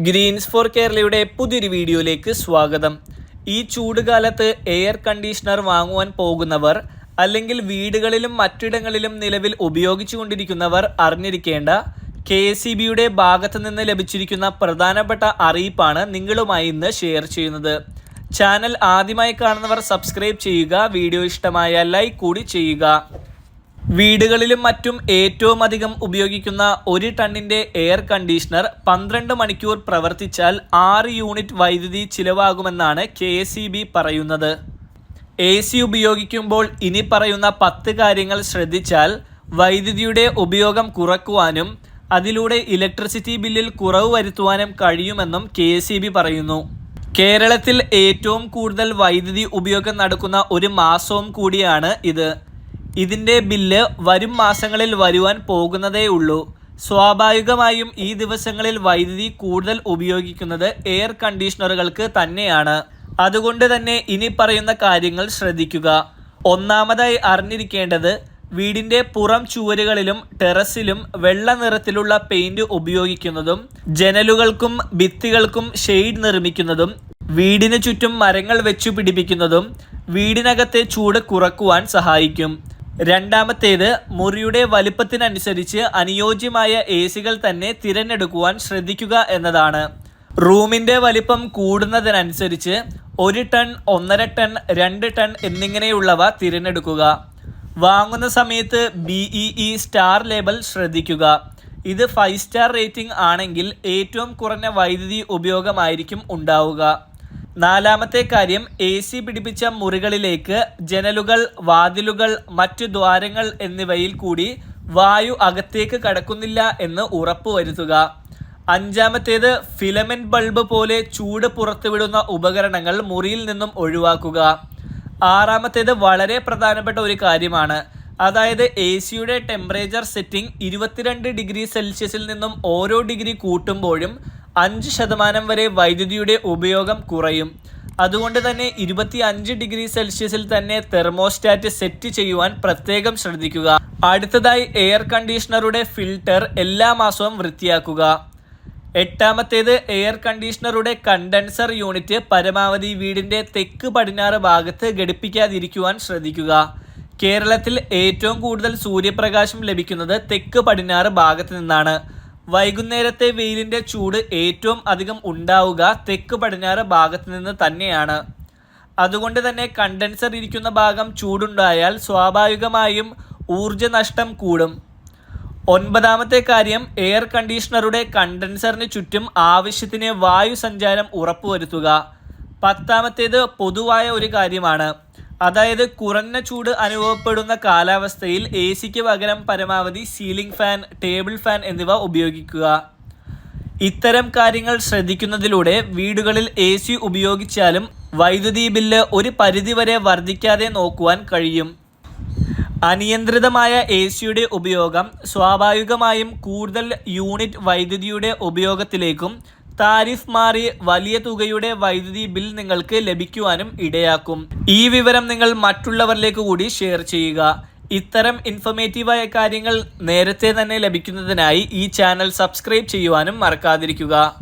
Green's four കേരളയുടെ പുതിയൊരു വീഡിയോയിലേക്ക് സ്വാഗതം. ഈ ചൂടുകാലത്ത് എയർ കണ്ടീഷണർ വാങ്ങുവാൻ പോകുന്നവർ അല്ലെങ്കിൽ വീടുകളിലും മറ്റിടങ്ങളിലും നിലവിൽ ഉപയോഗിച്ചുകൊണ്ടിരിക്കുന്നവർ അറിഞ്ഞിരിക്കേണ്ട കെ എസ് സി ബിയുടെ നിന്ന് ലഭിച്ചിരിക്കുന്ന പ്രധാനപ്പെട്ട അറിയിപ്പാണ് നിങ്ങളുമായി ഇന്ന് ഷെയർ ചെയ്യുന്നത്. ചാനൽ ആദ്യമായി കാണുന്നവർ സബ്സ്ക്രൈബ് ചെയ്യുക വീഡിയോ ഇഷ്ടമായ ലൈക്ക് കൂടി ചെയ്യുക. വീടുകളിലും മറ്റും ഏറ്റവും അധികം ഉപയോഗിക്കുന്ന ഒരു ടണ്ണിന്റെ എയർ കണ്ടീഷണർ പന്ത്രണ്ട് മണിക്കൂർ പ്രവർത്തിച്ചാൽ ആറ് യൂണിറ്റ് വൈദ്യുതി ചിലവാകുമെന്നാണ് കെ പറയുന്നത്. എ സി ഉപയോഗിക്കുമ്പോൾ ഇനി പറയുന്ന പത്ത് കാര്യങ്ങൾ ശ്രദ്ധിച്ചാൽ വൈദ്യുതിയുടെ ഉപയോഗം കുറക്കുവാനും അതിലൂടെ ഇലക്ട്രിസിറ്റി ബില്ലിൽ കുറവ് വരുത്തുവാനും കഴിയുമെന്നും കെ പറയുന്നു. കേരളത്തിൽ ഏറ്റവും കൂടുതൽ വൈദ്യുതി ഉപയോഗം നടക്കുന്ന ഒരു മാസവും കൂടിയാണ് ഇത്. ഇതിന്റെ ബില്ല് വരും മാസങ്ങളിൽ വരുവാൻ പോകുന്നതേ ഉള്ളൂ സ്വാഭാവികമായും ഈ ദിവസങ്ങളിൽ വൈദ്യുതി കൂടുതൽ ഉപയോഗിക്കുന്നത് എയർ കണ്ടീഷണറുകൾക്ക് തന്നെയാണ്. അതുകൊണ്ട് തന്നെ ഇനി പറയുന്ന കാര്യങ്ങൾ ശ്രദ്ധിക്കുക. ഒന്നാമതായി അറിഞ്ഞിരിക്കേണ്ടത് വീടിന്റെ പുറം ചുവരുകളിലും ടെറസിലും വെള്ള നിറത്തിലുള്ള പെയിന്റ് ഉപയോഗിക്കുന്നതും ജനലുകൾക്കും ഭിത്തികൾക്കും ഷെയ്ഡ് നിർമ്മിക്കുന്നതും വീടിന് ചുറ്റും മരങ്ങൾ വെച്ചു പിടിപ്പിക്കുന്നതും വീടിനകത്തെ ചൂട് കുറക്കുവാൻ സഹായിക്കും. രണ്ടാമത്തേത് മുറിയുടെ വലിപ്പത്തിനനുസരിച്ച് അനുയോജ്യമായ എ സികൾ തന്നെ തിരഞ്ഞെടുക്കുവാൻ ശ്രദ്ധിക്കുക എന്നതാണ്. റൂമിന്റെ വലിപ്പം കൂടുന്നതിനനുസരിച്ച് ഒരു ടൺ ഒന്നര ടൺ രണ്ട് ടൺ എന്നിങ്ങനെയുള്ളവ തിരഞ്ഞെടുക്കുക. വാങ്ങുന്ന സമയത്ത് ബി ഇ സ്റ്റാർ ലേബൽ ശ്രദ്ധിക്കുക. ഇത് ഫൈവ് സ്റ്റാർ റേറ്റിംഗ് ആണെങ്കിൽ ഏറ്റവും കുറഞ്ഞ വൈദ്യുതി ഉപയോഗമായിരിക്കും ഉണ്ടാവുക. നാലാമത്തെ കാര്യം എ സി പിടിപ്പിച്ച മുറികളിലേക്ക് ജനലുകൾ വാതിലുകൾ മറ്റു ദ്വാരങ്ങൾ എന്നിവയിൽ കൂടി വായു അകത്തേക്ക് കടക്കുന്നില്ല എന്ന് ഉറപ്പുവരുത്തുക. അഞ്ചാമത്തേത് ഫിലമെന്റ് ബൾബ് പോലെ ചൂട് പുറത്തുവിടുന്ന ഉപകരണങ്ങൾ മുറിയിൽ നിന്നും ഒഴിവാക്കുക. ആറാമത്തേത് വളരെ പ്രധാനപ്പെട്ട ഒരു കാര്യമാണ്. അതായത് എ സിയുടെ ടെമ്പറേച്ചർ സെറ്റിംഗ് ഇരുപത്തിരണ്ട് ഡിഗ്രി സെൽഷ്യസിൽ നിന്നും ഓരോ ഡിഗ്രി കൂട്ടുമ്പോഴും അഞ്ച് ശതമാനം വരെ വൈദ്യുതിയുടെ ഉപയോഗം കുറയും. അതുകൊണ്ട് തന്നെ ഇരുപത്തി അഞ്ച് ഡിഗ്രി സെൽഷ്യസിൽ തന്നെ തെർമോസ്റ്റാറ്റ് സെറ്റ് ചെയ്യുവാൻ പ്രത്യേകം ശ്രദ്ധിക്കുക. അടുത്തതായി എയർ കണ്ടീഷണറുടെ ഫിൽട്ടർ എല്ലാ മാസവും വൃത്തിയാക്കുക. എട്ടാമത്തേത് എയർ കണ്ടീഷണറുടെ കണ്ടൻസർ യൂണിറ്റ് പരമാവധി വീടിന്റെ തെക്ക് പടിഞ്ഞാറ് ഭാഗത്ത് ഘടിപ്പിക്കാതിരിക്കുവാൻ ശ്രദ്ധിക്കുക. കേരളത്തിൽ ഏറ്റവും കൂടുതൽ സൂര്യപ്രകാശം ലഭിക്കുന്നത് തെക്ക് പടിഞ്ഞാറ് ഭാഗത്ത് നിന്നാണ്. വൈകുന്നേരത്തെ വെയിലിന്റെ ചൂട് ഏറ്റവും അധികം ഉണ്ടാവുക തെക്ക് പടിഞ്ഞാറ് ഭാഗത്ത് നിന്ന് തന്നെയാണ്. അതുകൊണ്ട് തന്നെ കണ്ടൻസർ ഇരിക്കുന്ന ഭാഗം ചൂടുണ്ടായാൽ സ്വാഭാവികമായും ഊർജ നഷ്ടം കൂടും. ഒൻപതാമത്തെ കാര്യം എയർ കണ്ടീഷണറുടെ കണ്ടൻസറിന് ചുറ്റും ആവശ്യത്തിന് വായു സഞ്ചാരം ഉറപ്പുവരുത്തുക. പത്താമത്തേത് പൊതുവായ ഒരു കാര്യമാണ്. അതായത് കുറഞ്ഞ ചൂട് അനുഭവപ്പെടുന്ന കാലാവസ്ഥയിൽ എ സിക്ക് പകരം പരമാവധി സീലിംഗ് ഫാൻ ടേബിൾ ഫാൻ എന്നിവ ഉപയോഗിക്കുക. ഇത്തരം കാര്യങ്ങൾ ശ്രദ്ധിക്കുന്നതിലൂടെ വീടുകളിൽ എ സി ഉപയോഗിച്ചാലും വൈദ്യുതി ബില്ല് ഒരു പരിധിവരെ വർദ്ധിക്കാതെ നോക്കുവാൻ കഴിയും. അനിയന്ത്രിതമായ എ സിയുടെ ഉപയോഗം സ്വാഭാവികമായും കൂടുതൽ യൂണിറ്റ് വൈദ്യുതിയുടെ ഉപയോഗത്തിലേക്കും താരിഫ് മാറി വലിയ തുകയുടെ വൈദ്യുതി ബിൽ നിങ്ങൾക്ക് ലഭിക്കുവാനും ഇടയാക്കും. ഈ വിവരം നിങ്ങൾ മറ്റുള്ളവരിലേക്ക് കൂടി ഷെയർ ചെയ്യുക. ഇത്തരം ഇൻഫർമേറ്റീവായ കാര്യങ്ങൾ നേരത്തെ തന്നെ ലഭിക്കുന്നതിനായി ഈ ചാനൽ സബ്സ്ക്രൈബ് ചെയ്യുവാനും മറക്കാതിരിക്കുക.